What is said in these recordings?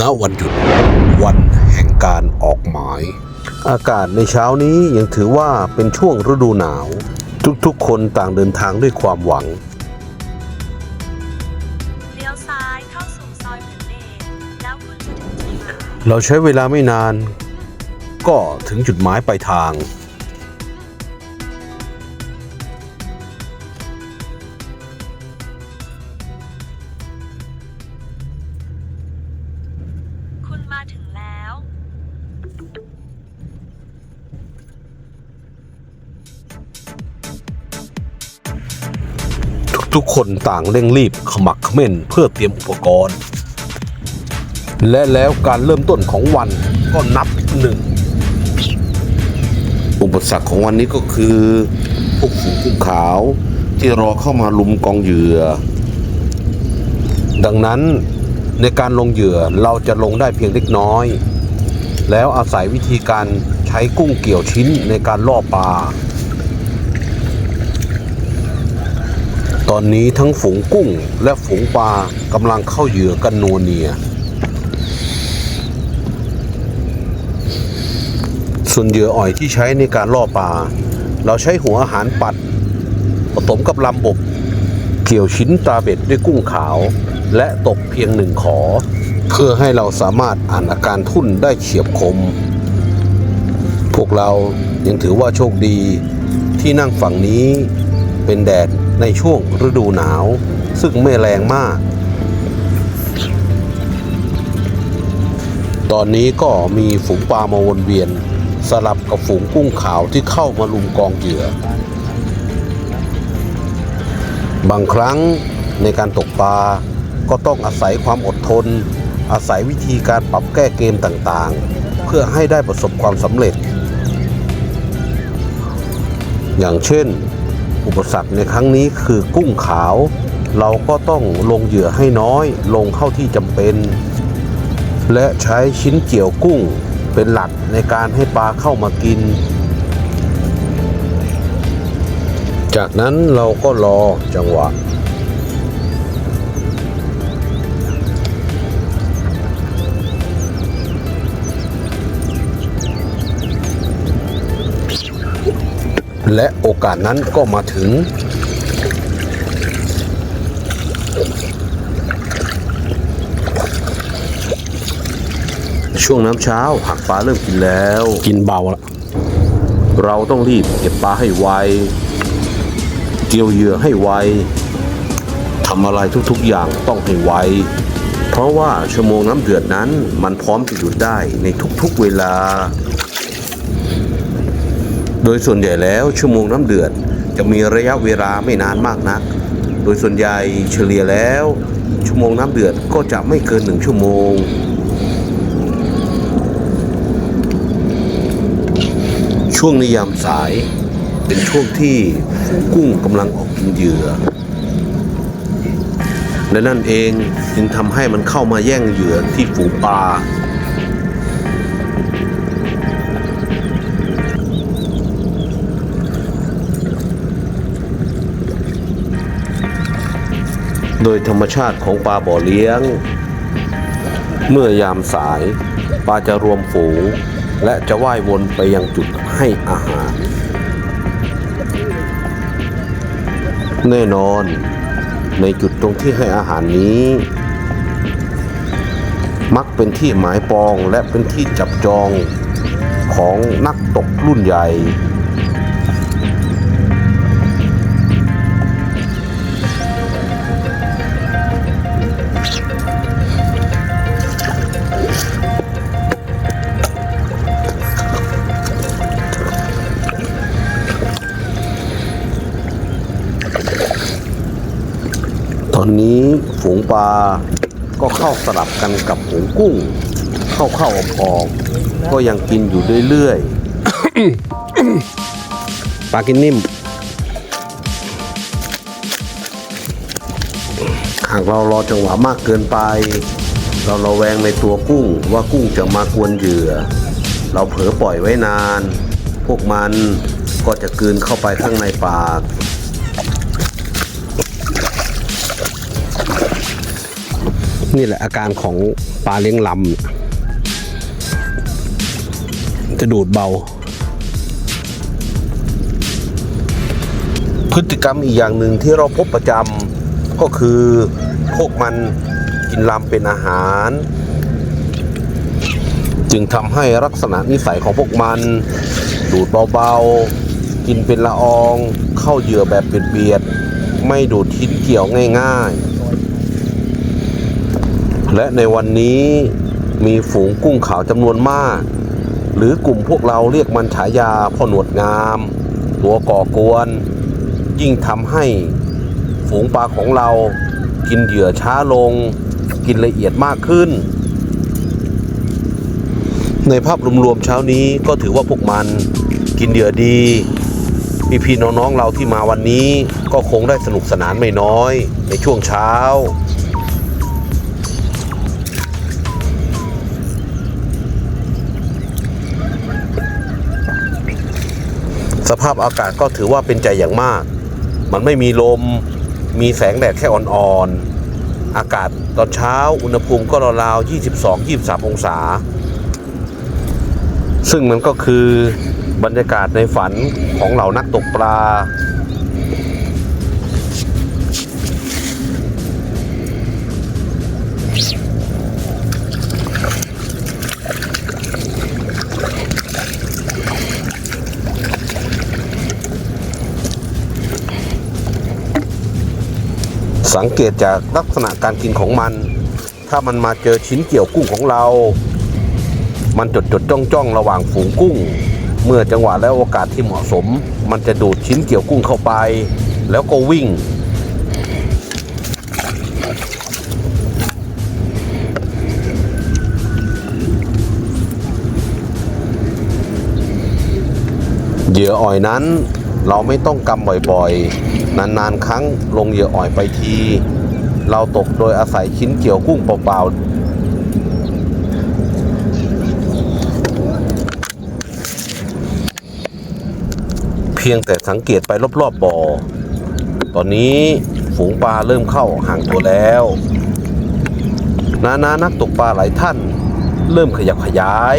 ณวันหยุดวันแห่งการออกหมาย อากาศในเช้านี้ยังถือว่าเป็นช่วงฤดูหนาว ทุกๆ คนต่างเดินทางด้วยความหวัง เลี้ยวซ้ายเข้าสู่ซอยเดชแล้วคุณจะถึงจุดหมาย เราใช้เวลาไม่นาน ก็ถึงจุดหมายปลายทาง ทุกคนต่างเร่งรีบขมักเขม้นเพื่อเตรียมอุปกรณ์ และแล้วการเริ่มต้นของวันก็นับหนึ่ง อุปสรรคของวันนี้ก็คือพวกฝูงกุ้งขาวที่รอเข้ามาลุมกองเหยื่อ ดังนั้นในการลงเหยื่อเราจะลงได้เพียงเล็กน้อย แล้วอาศัยวิธีการใช้กุ้งเกี่ยวชิ้นในการล่อปลา ตอนนี้ทั้งฝูงกุ้งและฝูงปลากำลังเข้าเหยื่อกันโนเนีย ส่วนเหยื่ออ่อยที่ใช้ในการล่อปลา เราใช้หัวอาหารปัด ผสมกับลำบกเกี่ยวชิ้นตาเบ็ดด้วยกุ้งขาว และตกเพียงหนึ่งขอ เพื่อให้เราสามารถอ่านอาการทุ่นได้เฉียบคม พวกเรายังถือว่าโชคดีที่นั่งฝั่งนี้เป็นแดด ในช่วงฤดูหนาว ซึ่งไม่แรงมาก ตอนนี้ก็มีฝูงปลามาวนเวียน สลับกับฝูงกุ้งขาวที่เข้ามาลุมกองเหยื่อ บางครั้งในการตกปลาก็ต้องอาศัยความอดทน อาศัยวิธีการปรับแก้เกมต่างๆ เพื่อให้ได้ประสบความสำเร็จ อย่างเช่น อุปสรรคในครั้งนี้คือกุ้งขาว เราก็ต้องลงเหยื่อให้น้อย ลงเข้าที่จำเป็น และใช้ชิ้นเกี่ยวกุ้งเป็นหลักในการให้ปลาเข้ามากิน จากนั้นเราก็รอจังหวะ และโอกาสนั้นก็มาถึง ช่วงน้ำเช้าหากปลาเริ่มกินแล้ว กินเบาละเราต้องรีบเก็บปลาให้ไว เกี่ยวเหยื่อให้ไวทำอะไรทุกๆอย่างต้องให้ไว เพราะว่าชั่วโมงน้ำเดือดนั้นมันพร้อมจะหยุดได้ในทุกๆเวลา ดยส่วนใหญ่แล้วชั่วโมงน้ำเดือด จะมีระยะเวลาไม่นานมากนัก โดยส่วนใหญ่เฉลี่ยแล้ว ชั่วโมงน้ำเดือดก็จะไม่เกินหนึ่งชั่วโมงช่วงในยามสายเป็นช่วงที่กุ้งกำลังออกกินเหยื่อ และนั่นเองจึงทำให้มันเข้ามาแย่งเหยื่อที่ฝูงปลา โดยธรรมชาติของปลาบ่อเลี้ยง เมื่อยามสายปลาจะรวมฝูง และจะว่ายวนไปยังจุดให้อาหาร แน่นอนในจุดตรงที่ให้อาหารนี้ มักเป็นที่หมายปองและเป็นที่จับจองของนักตกรุ่นใหญ่ ตอนนี้ฝูงปลาก็เข้าสลับกันกับฝูงกุ้ง เข้าเข้าออกออกก็ยังกินอยู่เรื่อยๆ ปลากินนิ่ม หากเรารอจังหวะมากเกินไป เราระแวงในตัวกุ้งว่ากุ้งจะมากวนเหยื่อ เราเผลอปล่อยไว้นาน พวกมันก็จะกืนเข้าไปข้างในปาก นี่แหละอาการของปลาเลี้ยงลำจะดูดเบา พฤติกรรมอีกอย่างหนึ่งที่เราพบประจำก็คือพวกมันกินลำเป็นอาหาร จึงทำให้ลักษณะนิสัยของพวกมัน ดูดเบาๆ กินเป็นละออง เข้าเหยื่อแบบเบียดๆไม่ดูดทิ้นเกี่ยวง่ายๆ และในวันนี้มีฝูงกุ้งขาวจำนวนมาก หรือกลุ่มพวกเราเรียกมันฉายาพ่อหนวดงาม ตัวก่อกวน ยิ่งทำให้ฝูงปลาของเรากินเหยื่อช้าลง กินละเอียดมากขึ้น ในภาพรวมๆเช้านี้ก็ถือว่าพวกมันกินเหยื่อดีพี่ๆน้องๆเราที่มาวันนี้ก็คงได้สนุกสนานไม่น้อยในช่วงเช้า สภาพอากาศก็ถือว่าเป็นใจอย่างมาก มันไม่มีลม มีแสงแดดแค่อ่อนๆ อากาศตอนเช้าอุณหภูมิก็ราวๆ22-23 องศา ซึ่งมันก็คือบรรยากาศในฝันของเหล่านักตกปลา สังเกตจากลักษณะการกินของมัน ถ้ามันมาเจอชิ้นเกี่ยวกุ้งของเรา มันจดจดจ้องจ้องระหว่างฝูงกุ้ง เมื่อจังหวะและโอกาสที่เหมาะสม มันจะดูดชิ้นเกี่ยวกุ้งเข้าไป แล้วก็วิ่งเหยื่ออ่อยนั้นเราไม่ต้องกำบ่อยๆ นานๆครั้งลงเหยื่ออ่อยไปที เราตกโดยอาศัยชิ้นเกี่ยวกุ้งเปล่าๆ เพียงแต่สังเกตไปรอบๆบ่อ ตอนนี้ฝูงปลาเริ่มเข้าห่างตัวแล้ว นานานักตกปลาหลายท่าน เริ่มขยับขยาย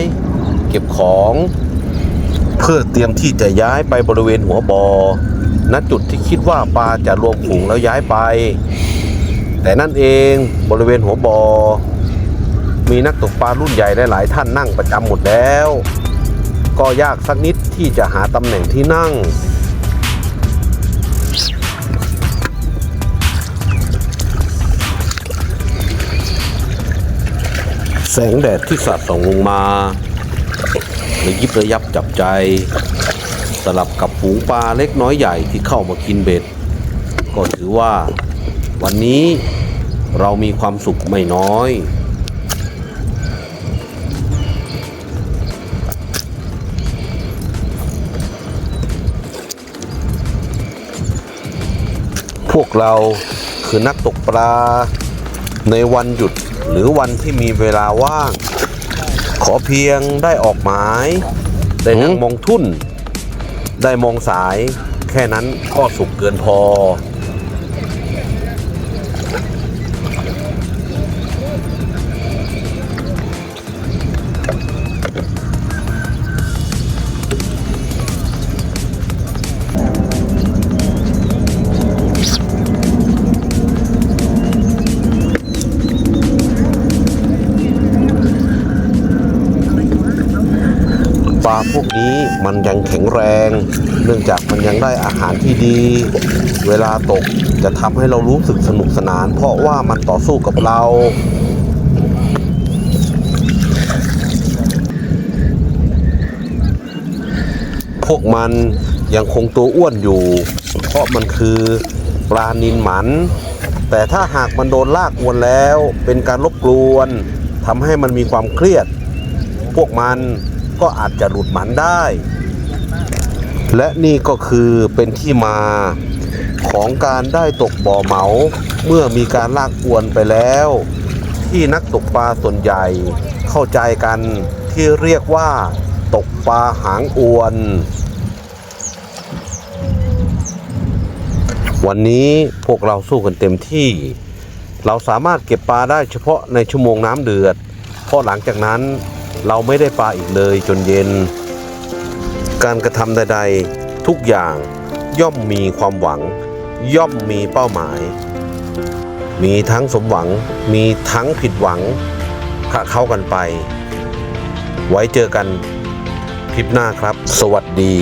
เก็บของ เพื่อเตรียมที่จะย้ายไปบริเวณหัวบอ่อ ณจุดที่คิดว่าปลาจะรวมฝูงแล้วย้ายไป แต่นั่นเองบริเวณหัวบอ่อมีนักตกปลารุ่นใหญ่หลาย ๆ ท่านนั่งประจำหมดแล้ว ก็ยากสักนิดที่จะหาตำแหน่งที่นั่ง แสงแดดที่สาดส่องลงมาระยิบระยับจับใจ สลับกับฝูงปลาเล็กน้อยใหญ่ที่เข้ามากินเบ็ด ก็ถือว่าวันนี้เรามีความสุขไม่น้อยพวกเราคือนักตกปลาในวันหยุดหรือวันที่มีเวลาว่าง ขอเพียงได้ออกหมาย ได้นั่งมองทุ่น ได้มองสายแค่นั้นก็สุขเกินพอ ลาพวกนี้มันยังแข็งแรง เนื่องจากมันยังได้อาหารที่ดี เวลาตกจะทำให้เรารู้สึกสนุกสนาน เพราะว่ามันต่อสู้กับเราพวกมันยังคงตัวอ้วนอยู่ เพราะมันคือปลานินหมัน แต่ถ้าหากมันโดนลากอวนแล้ว เป็นการรบกวนทำให้มันมีความเครียด พวกมัน ก็อาจจะหลุดหมันได้ และนี่ก็คือเป็นที่มาของการได้ตกบ่อเหมา เมื่อมีการลากอวนไปแล้ว ที่นักตกปลาส่วนใหญ่เข้าใจกันที่เรียกว่าตกปลาหางอวน วันนี้พวกเราสู้กันเต็มที่ เราสามารถเก็บปลาได้เฉพาะในชั่วโมงน้ำเดือด เพราะหลังจากนั้น เราไม่ได้ปลาอีกเลยจนเย็น การกระทำใด ๆ ทุกอย่างย่อมมีความหวัง ย่อมมีเป้าหมาย มีทั้งสมหวังมีทั้งผิดหวังขะเข้ากันไป ไว้เจอกันคลิปหน้าครับ สวัสดี